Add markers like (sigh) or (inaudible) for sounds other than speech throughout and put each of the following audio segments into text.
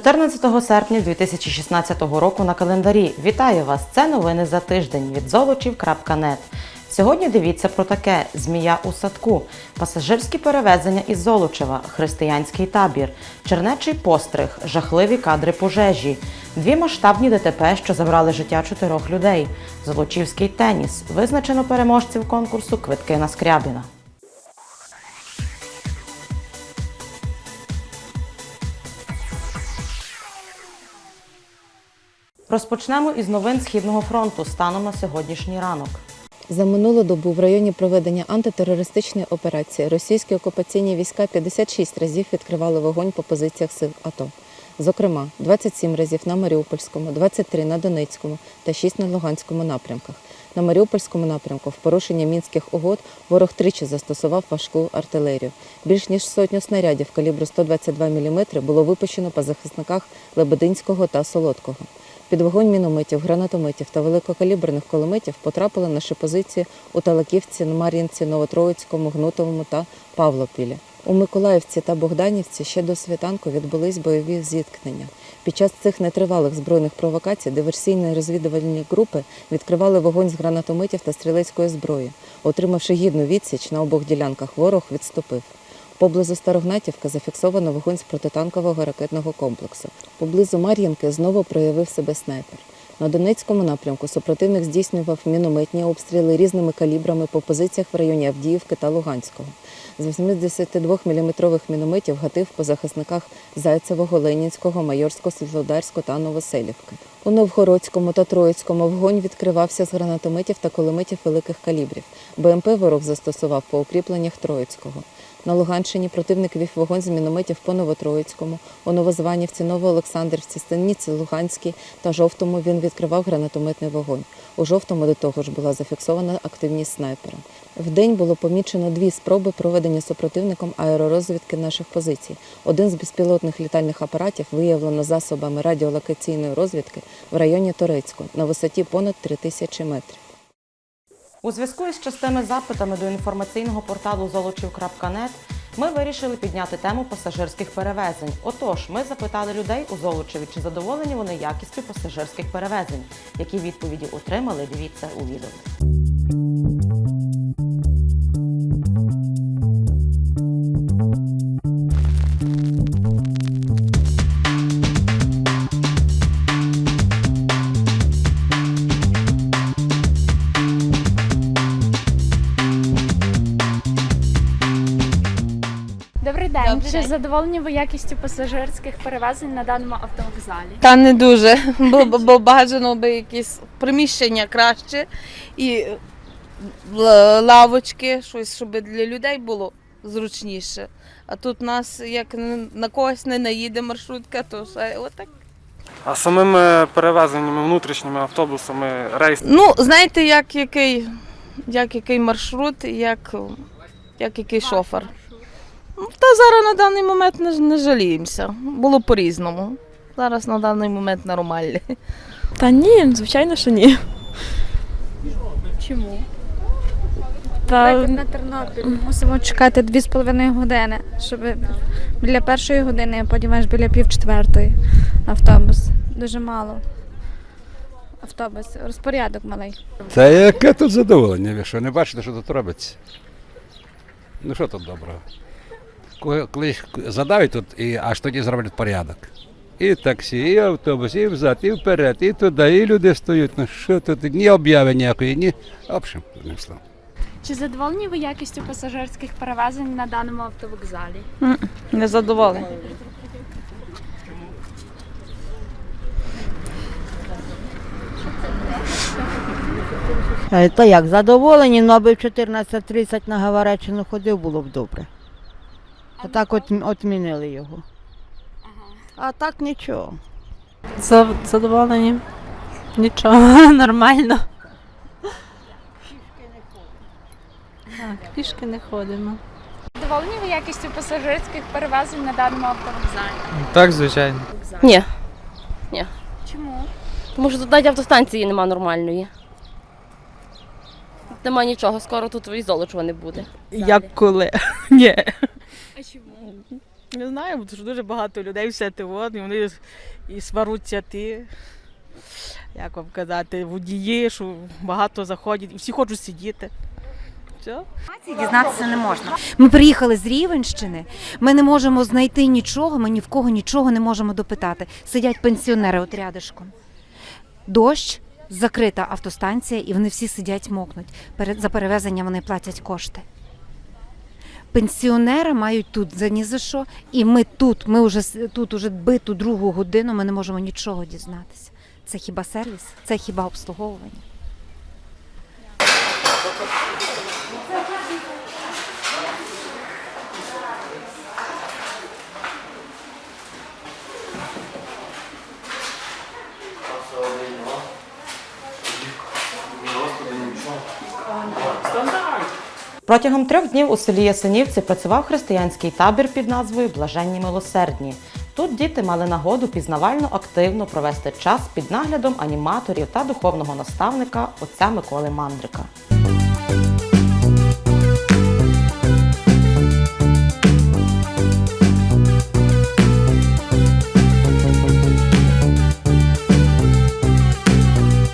14 серпня 2016 року на календарі. Вітаю вас! Це новини за тиждень від золочів.нет. Сьогодні дивіться про таке: змія у садку, пасажирські перевезення із Золочева, християнський табір, чернечий постриг, жахливі кадри пожежі, дві масштабні ДТП, що забрали життя чотирьох людей, Золочівський теніс. Визначено переможців конкурсу Квитки на Скрябіна. Розпочнемо із новин Східного фронту станом на сьогоднішній ранок. За минулу добу в районі проведення антитерористичної операції російські окупаційні війська 56 разів відкривали вогонь по позиціях сил АТО. Зокрема, 27 разів на Маріупольському, 23 на Донецькому та 6 на Луганському напрямках. На Маріупольському напрямку в порушення мінських угод ворог тричі застосував важку артилерію. Більш ніж сотню снарядів калібру 122 мм було випущено по захисниках Лебединського та Солодкого. Під вогонь мінометів, гранатометів та великокаліберних кулеметів потрапили наші позиції у Талаківці, Мар'їнці, Новотроїцькому, Гнутовому та Павлопілі. У Миколаївці та Богданівці ще до світанку відбулись бойові зіткнення. Під час цих нетривалих збройних провокацій диверсійні розвідувальні групи відкривали вогонь з гранатометів та стрілецької зброї. Отримавши гідну відсіч на обох ділянках, ворог відступив. Поблизу Старогнатівки зафіксовано вогонь з протитанкового ракетного комплексу. Поблизу Мар'їнки знову проявив себе снайпер. На Донецькому напрямку супротивник здійснював мінометні обстріли різними калібрами по позиціях в районі Авдіївки та Луганського. З 82-мм мінометів гатив по захисниках Зайцевого, Ленінського, Майорського, Світлодарського та Новоселівки. У Новгородському та Троїцькому вогонь відкривався з гранатометів та кулеметів великих калібрів. БМП ворог застосував по укріпленнях Троїцького. На Луганщині противник вів вогонь з мінометів по Новотроїцькому, у Новозванівці, Новоолександрівці, Станиці, Луганській та Жовтому він відкривав гранатометний вогонь. У Жовтому до того ж була зафіксована активність снайпера. Вдень було помічено дві спроби проведення супротивником аеророзвідки наших позицій. Один з безпілотних літальних апаратів виявлено засобами радіолокаційної розвідки в районі Торецького на висоті понад 3000 метрів. У зв'язку із частими запитами до інформаційного порталу золочів.нет ми вирішили підняти тему пасажирських перевезень. Отож, ми запитали людей у Золочеві, чи задоволені вони якістю пасажирських перевезень. Які відповіді отримали, дивіться у відео. Чи задоволені ви якістю пасажирських перевезень на даному автовокзалі? Та не дуже, бо, (laughs) бо- бо бажано би якісь приміщення краще і лавочки, щось, щоб для людей було зручніше. А тут нас як на когось не наїде маршрутка, то все отак. А самими перевезеннями внутрішніми автобусами рейс Ну, знаєте, як який, як який маршрут, як, як який шофер. Та зараз на даний момент не, не жаліємося. Було по-різному. Зараз на даний момент нормально. Та ні, звичайно, що ні. Чому? Та на Тернопіль мусимо чекати 2,5 години, щоб біля першої години, а потім аж біля пів четвертої автобус. Дуже мало. Автобус, розпорядок малий. Та яке тут задоволення? Ви що не бачите, що тут робиться? Ну що тут доброго? Коли- Колись задавить тут і аж тоді зроблять порядок. І таксі, і автобус, і взад, і вперед, і туди, і люди стоять. Ну що тут? Ні обяви ніякої, ні. В общем, одним словом. Чи задоволені ви якістю пасажирських перевезень на даному автовокзалі? Не задоволений. Е, Та як, задоволені, ну аби в 14.30 на Гаваречину ходив, було б добре. А так от, отмінили його. А так нічого. задоволені. Нічого, (laughs) нормально. Так, пішки не ходимо. Задоволені ви якістю пасажирських перевезень на даному автовокзалі? Так, звичайно. Ні, Чому? тому що тут навіть автостанції нема нормальної. Тут Нема нічого, скоро тут і Золочева не буде. Як коли? (laughs) Ні. А чому? Не знаю, бо дуже дуже багато людей все те от, і вони і сваруться ті. Як вам казати, водії, що багато заходять, і всі хочуть сидіти. Все. Дізнатися не можна. Ми приїхали з Рівенщини. Ми не можемо знайти нічого. Ми ні в кого нічого не можемо допитати. Сидять пенсіонери от рядишком. Дощ, закрита автостанція, і вони всі сидять, мокнуть. Перед за перевезення вони платять кошти. Пенсіонери мають тут за ні за що, і ми тут, ми вже тут уже биту другу годину, ми не можемо нічого дізнатися. Це хіба сервіс? Це хіба обслуговування? Протягом трьох днів у селі Ясенівці працював християнський табір під назвою Блаженні милосердні. Тут діти мали нагоду пізнавально активно провести час під наглядом аніматорів та духовного наставника отця Миколи Мандрика.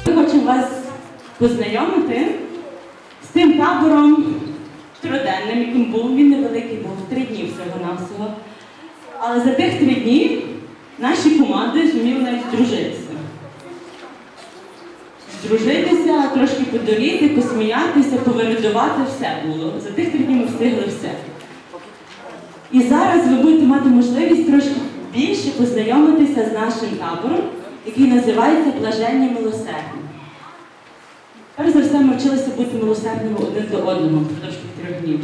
Ми хочемо вас познайомити з тим табором триденним, яким був. Він невеликий був, три дні всього-навсього. Але за тих три дні наші команди зуміли навіть здружитися. Здружитися, трошки подоріти, посміятися, повиридувати, все було. За тих три дні ми встигли все. І зараз ви будете мати можливість трошки більше познайомитися з нашим табором, який називається Блаженні милосердні. Перш за все, ми вчилися бути милосердними один до одного впродовж трьох.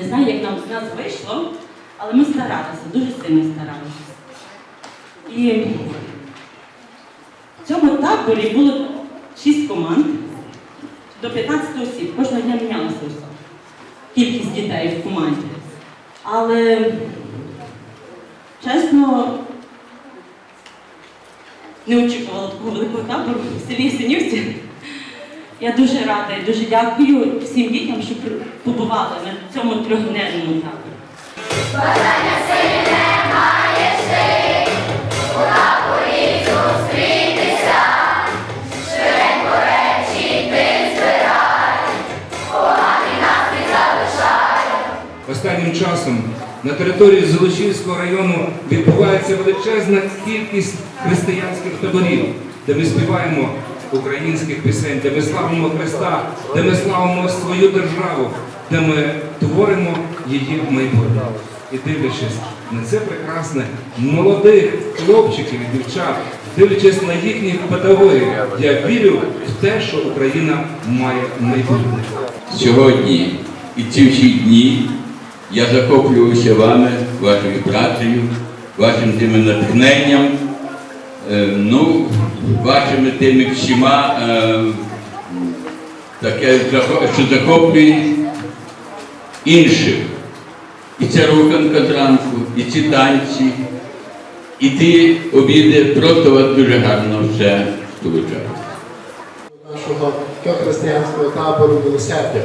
Не знаю, як нам з нас вийшло, але ми старалися, дуже сильно старалися. І в цьому таборі було шість команд до 15 осіб. Кожного дня мінялася. Кількість дітей в команді. Але чесно, не очікувала такого великого табору в селі Синівці. Я дуже рада і дуже дякую всім дітям, що побували на цьому трьохденному таборі. Останнім часом на території Золочівського району відбувається величезна кількість християнських таборів, де ми співаємо українських пісень, де ми славимо Христа, де ми славимо свою державу, де ми творимо її майбутнє. І дивлячись на це прекрасне молодих хлопчиків і дівчат, дивлячись на їхніх педагогів, я вірю в те, що Україна має майбутнє. Сьогодні і ці всі дні я захоплююся вами, вашою працею, вашим тим натхненням, е, ну, вашими тими всіма, е, таке, що захоплює інших. І ця руханка зранку, і ці танці, і ті обіди просто вас дуже гарно все сполучають. нашого християнського табору милосердя.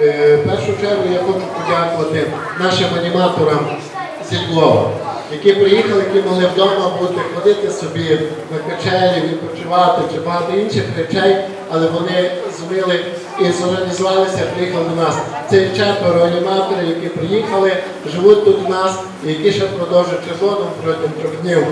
Е, В першу чергу я хочу подякувати нашим аніматорам зі Львова, які приїхали, які могли вдома бути, ходити собі на качелі, відпочивати чи багато інших речей, але вони зуміли і зорганізувалися, приїхали до нас. Це четверо аніматорів, які приїхали, живуть тут у нас, і які ще продовжують сезоном протягом трьох днів.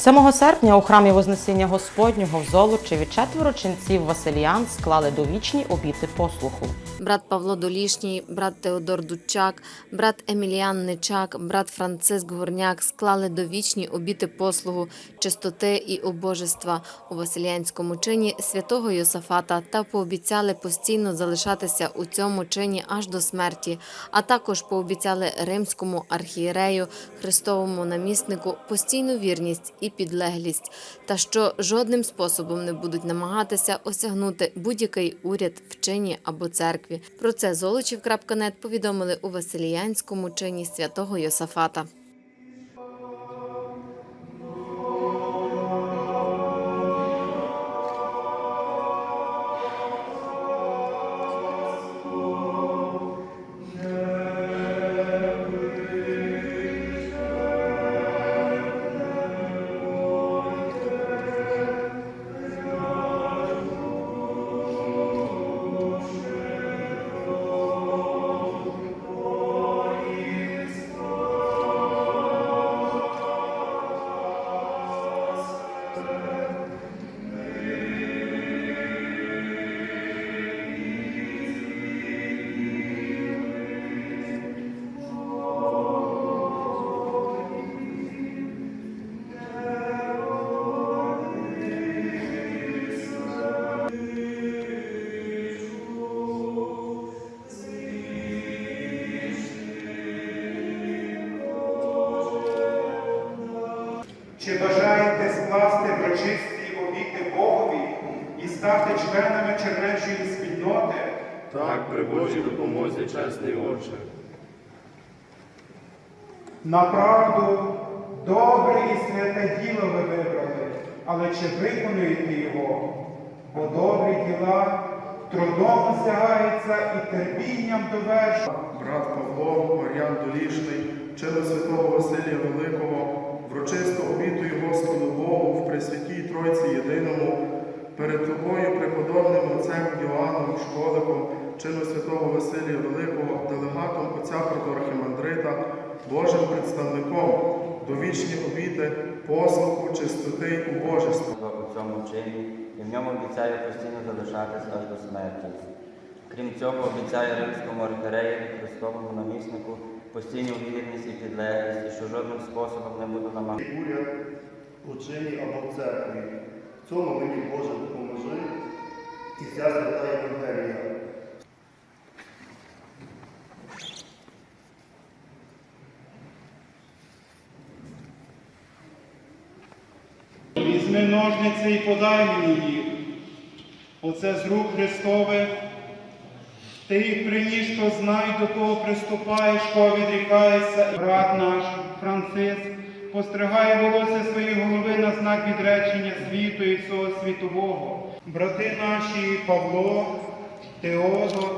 7 серпня у храмі Вознесіння Господнього в Золочеві четверо ченців Василіян склали довічні обіти послуху. брат Павло Долішній, брат Теодор Дудчак, брат Еміліан Нечак, брат Франциск Горняк склали довічні обіти послугу, чистоти і обожества у Василянському чині святого Йосафата та пообіцяли постійно залишатися у цьому чині аж до смерті, а також пообіцяли римському архієрею, Христовому наміснику постійну вірність і підлеглість, та що жодним способом не будуть намагатися осягнути будь-який уряд в чині або церкві. Про це Золочів.нет повідомили у Василіянському чині святого Йосафата. Отче. Направду, добре і святе діло ви вибрали, але чи виконуєте його? Бо добрі діла трудом осягаються і терпінням довершують. Брат Павло, Мар'ян Долішний, чину святого Василія Великого, врочисто обітую Господу Богу в Пресвятій Тройці Єдиному, перед тобою, преподобним отцем Йоанном Школиком, чину святого Василія Великого, делегатом отця протоархімандрита, Божим представником, довічні обіти, послуху, чистоти й убожества. у цьому чині і в ньому обіцяє постійно залишатись аж до смерті. Крім цього, обіцяє римському архіреєві Христовому наміснику постійну вірність і підлеглість, і що жодним способом не буде намагатися. уряд у чині або в церкві. В цьому мені Боже допоможи і вся свята Євангелія. Ножниці і подай мені їх. Оце з рук Христових. Ти їх приніс, то знай, до кого приступаєш, кого відрікаєшся. Брат наш Франциск постригає волосся своєї голови на знак відречення світу і всього світового. Брати наші Павло, Теодор,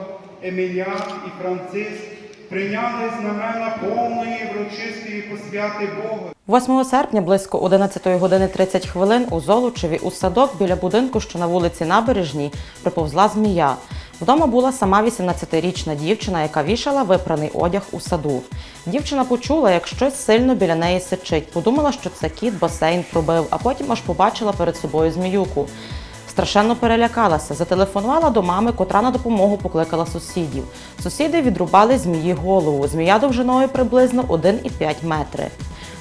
Емілян і Франциск прийняли знамена повної врочистої посвяти Богу. 8 серпня близько 11 години 30 хвилин у Золочеві у садок біля будинку, що на вулиці Набережній, приповзла змія. Вдома була сама 18-річна дівчина, яка вішала випраний одяг у саду. Дівчина почула, як щось сильно біля неї сичить. Подумала, що це кіт басейн пробив, а потім аж побачила перед собою зміюку. Страшенно перелякалася, зателефонувала до мами, котра на допомогу покликала сусідів. Сусіди відрубали змії голову. Змія довжиною приблизно 1,5 метри.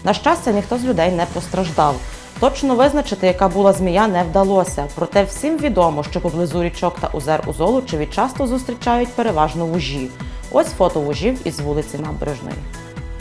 На щастя, ніхто з людей не постраждав. Точно визначити, яка була змія, не вдалося. Проте всім відомо, що поблизу річок та озер у Золочеві часто зустрічають переважно вужі. Ось фото вужів із вулиці Набережної.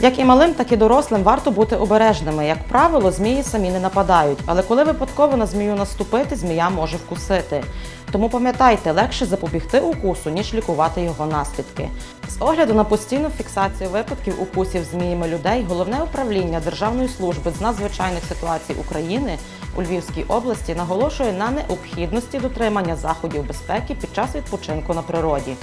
Як і малим, так і дорослим варто бути обережними. Як правило, змії самі не нападають, але коли випадково на змію наступити, змія може вкусити. Тому пам'ятайте, легше запобігти укусу, ніж лікувати його наслідки. З огляду на постійну фіксацію випадків укусів зміями людей, головне управління Державної служби з надзвичайних ситуацій України у Львівській області наголошує на необхідності дотримання заходів безпеки під час відпочинку на природі.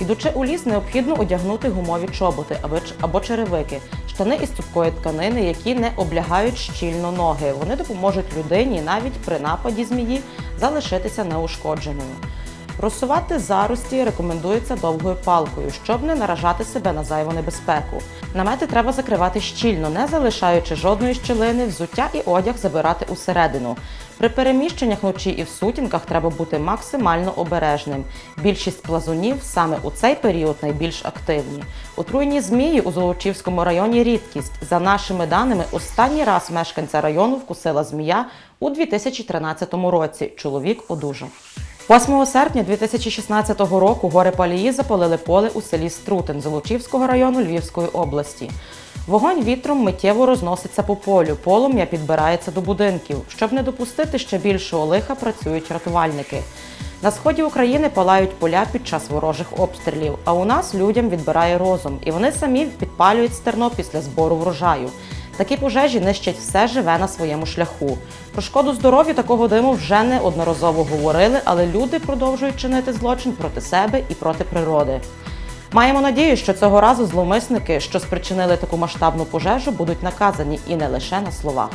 Ідучи у ліс, необхідно одягнути гумові чоботи або черевики, штани із цупкої тканини, які не облягають щільно ноги. Вони допоможуть людині навіть при нападі змії залишитися неушкодженою. Розсувати зарості рекомендується довгою палкою, щоб не наражати себе на зайву небезпеку. Намети треба закривати щільно, не залишаючи жодної щілини, взуття і одяг забирати усередину. При переміщеннях вночі і в сутінках треба бути максимально обережним. Більшість плазунів саме у цей період найбільш активні. Отруйні змії у Золочівському районі рідкість. За нашими даними, останній раз мешканця району вкусила змія у 2013 році. Чоловік одужав. 8 серпня 2016 року гори палії запалили поле у селі Струтин Золочівського району Львівської області. Вогонь вітром миттєво розноситься по полю, полум'я підбирається до будинків. Щоб не допустити ще більшого лиха, працюють рятувальники. На сході України палають поля під час ворожих обстрілів, а у нас людям відбирає розум, і вони самі підпалюють стерно після збору врожаю. Такі пожежі нищать все живе на своєму шляху. Про шкоду здоров'ю такого диму вже неодноразово говорили, але люди продовжують чинити злочин проти себе і проти природи. Маємо надію, що цього разу зловмисники, що спричинили таку масштабну пожежу, будуть наказані і не лише на словах.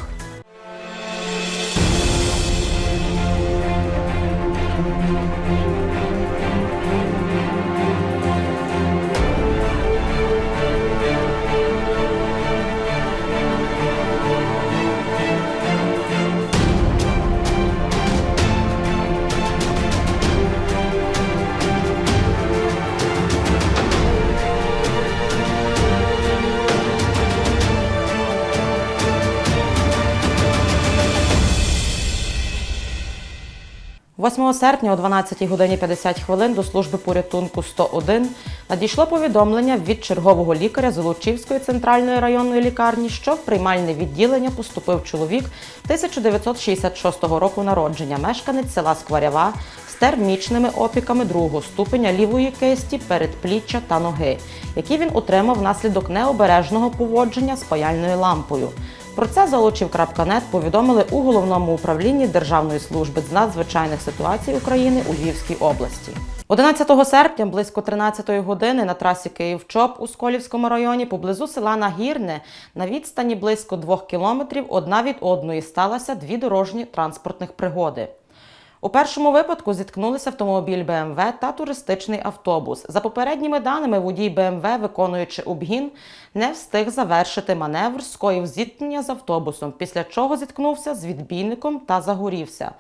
8 серпня о 12 годині 50 хвилин до служби порятунку 101 надійшло повідомлення від чергового лікаря Золочівської центральної районної лікарні, що в приймальне відділення поступив чоловік 1966 року народження, мешканець села Скварява з термічними опіками другого ступеня лівої кисті, передпліччя та ноги, які він отримав внаслідок необережного поводження з паяльною лампою. Про це Золочів.нет повідомили у головному управлінні Державної служби з надзвичайних ситуацій України у Львівській області. 11 серпня близько 13 години на трасі Київ-Чоп у Сколівському районі поблизу села Нагірне на відстані близько 2 кілометрів одна від одної сталося дві дорожні транспортних пригоди. У першому випадку зіткнулися автомобіль БМВ та туристичний автобус. За попередніми даними, водій БМВ, виконуючи обгін, не встиг завершити маневр, скоїв зіткнення з автобусом, після чого зіткнувся з відбійником та загорівся.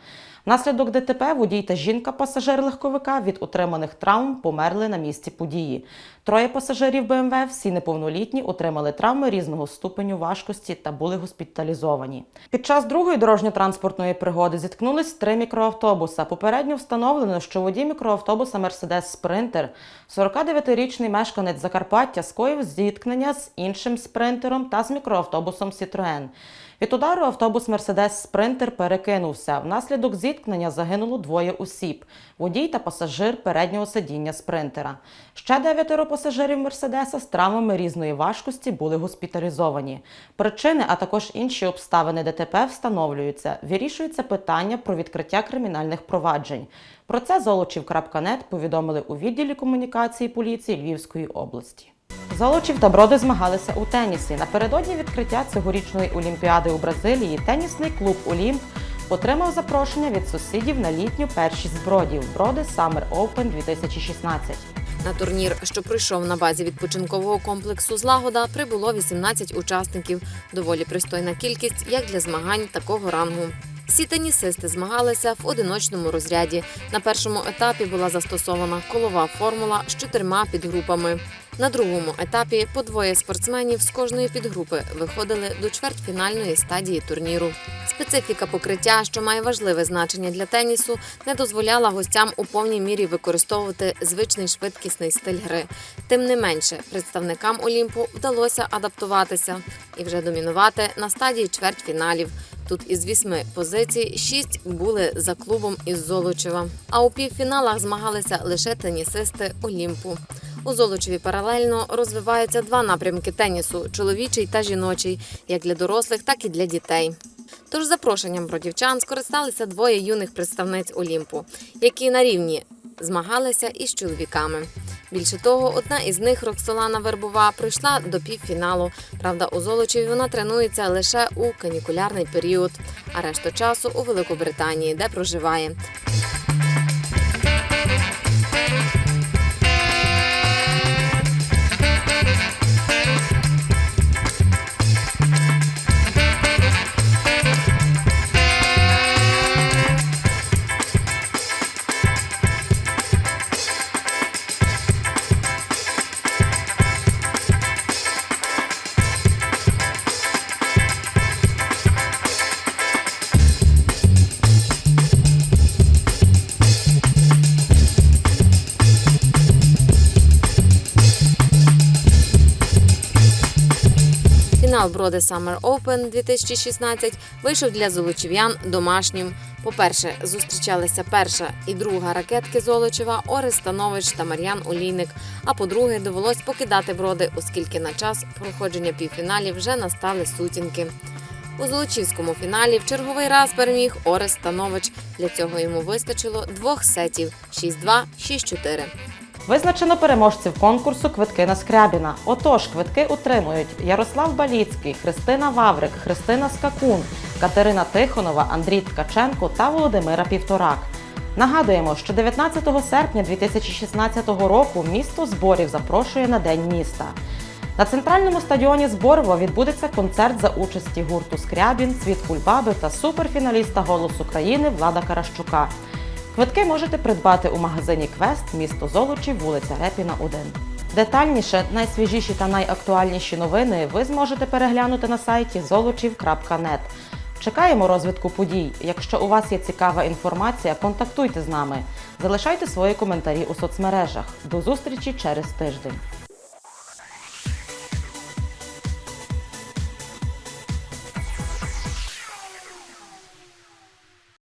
Внаслідок ДТП водій та жінка пасажир легковика від отриманих травм померли на місці події. Троє пасажирів БМВ, всі неповнолітні, отримали травми різного ступеню важкості та були госпіталізовані. Під час другої дорожньо-транспортної пригоди зіткнулись три мікроавтобуса. Попередньо встановлено, що водій мікроавтобуса Мерседес Спринтер, 49-річний мешканець Закарпаття, скоїв зіткнення з іншим спринтером та з мікроавтобусом Citroën. Від удару автобус Мерседес Спринтер перекинувся. Внаслідок зіткнення загинуло двоє осіб: водій та пасажир переднього сидіння спринтера. Ще дев'ятеро пасажирів Мерседеса з травмами різної важкості були госпіталізовані. Причини, а також інші обставини ДТП встановлюються. Вирішується питання про відкриття кримінальних проваджень. Про це Золочів.нет повідомили у відділі комунікації поліції Львівської області. Золочів та броди змагалися у тенісі. Напередодні відкриття цьогорічної олімпіади у Бразилії тенісний клуб Олімп отримав запрошення від сусідів на літню першість бродів Броди Summer Open 2016. На турнір, що пройшов на базі відпочинкового комплексу Злагода, прибуло 18 учасників. Доволі пристойна кількість як для змагань такого рангу. Всі тенісисти змагалися в одиночному розряді. На першому етапі була застосована колова формула з чотирма підгрупами. На другому етапі по двоє спортсменів з кожної підгрупи виходили до чвертьфінальної стадії турніру. Специфіка покриття, що має важливе значення для тенісу, не дозволяла гостям у повній мірі використовувати звичний швидкісний стиль гри. Тим не менше, представникам Олімпу вдалося адаптуватися і вже домінувати на стадії чвертьфіналів. Тут із вісьми позицій шість були за клубом із Золочева. А у півфіналах змагалися лише тенісисти Олімпу. У Золочеві паралельно розвиваються два напрямки тенісу чоловічий та жіночий, як для дорослих, так і для дітей. Тож запрошенням бродівчан скористалися двоє юних представниць Олімпу, які на рівні змагалися із чоловіками. Більше того, одна із них, Роксолана Вербова, пройшла до півфіналу. Правда, у Золочеві вона тренується лише у канікулярний період, а решту часу у Великобританії, де проживає. Броди Summer Open 2016 вийшов для золочів'ян домашнім. По-перше, зустрічалися перша і друга ракетки Золочева Орес Станович та Мар'ян Олійник. А по-друге, довелось покидати броди, оскільки на час проходження півфіналів вже настали сутінки. У Золочівському фіналі в черговий раз переміг Орес Станович. Для цього йому вистачило двох сетів 6-2, 6-4. Визначено переможців конкурсу Квитки на Скрябіна. Отож, квитки утримують Ярослав Баліцький, Христина Ваврик, Христина Скакун, Катерина Тихонова, Андрій Ткаченко та Володимира Півторак. Нагадуємо, що 19 серпня 2016 року місто зборів запрошує на День міста. На центральному стадіоні Зборово відбудеться концерт за участі гурту Скрябін, Цвіт Кульбаби та суперфіналіста «Голос України» Влада Каращука. Квитки можете придбати у магазині Квест, місто Золочів, вулиця Репіна, 1. Детальніше, найсвіжіші та найактуальніші новини ви зможете переглянути на сайті zolochiv.net. Чекаємо розвитку подій. Якщо у вас є цікава інформація, контактуйте з нами. Залишайте свої коментарі у соцмережах. До зустрічі через тиждень.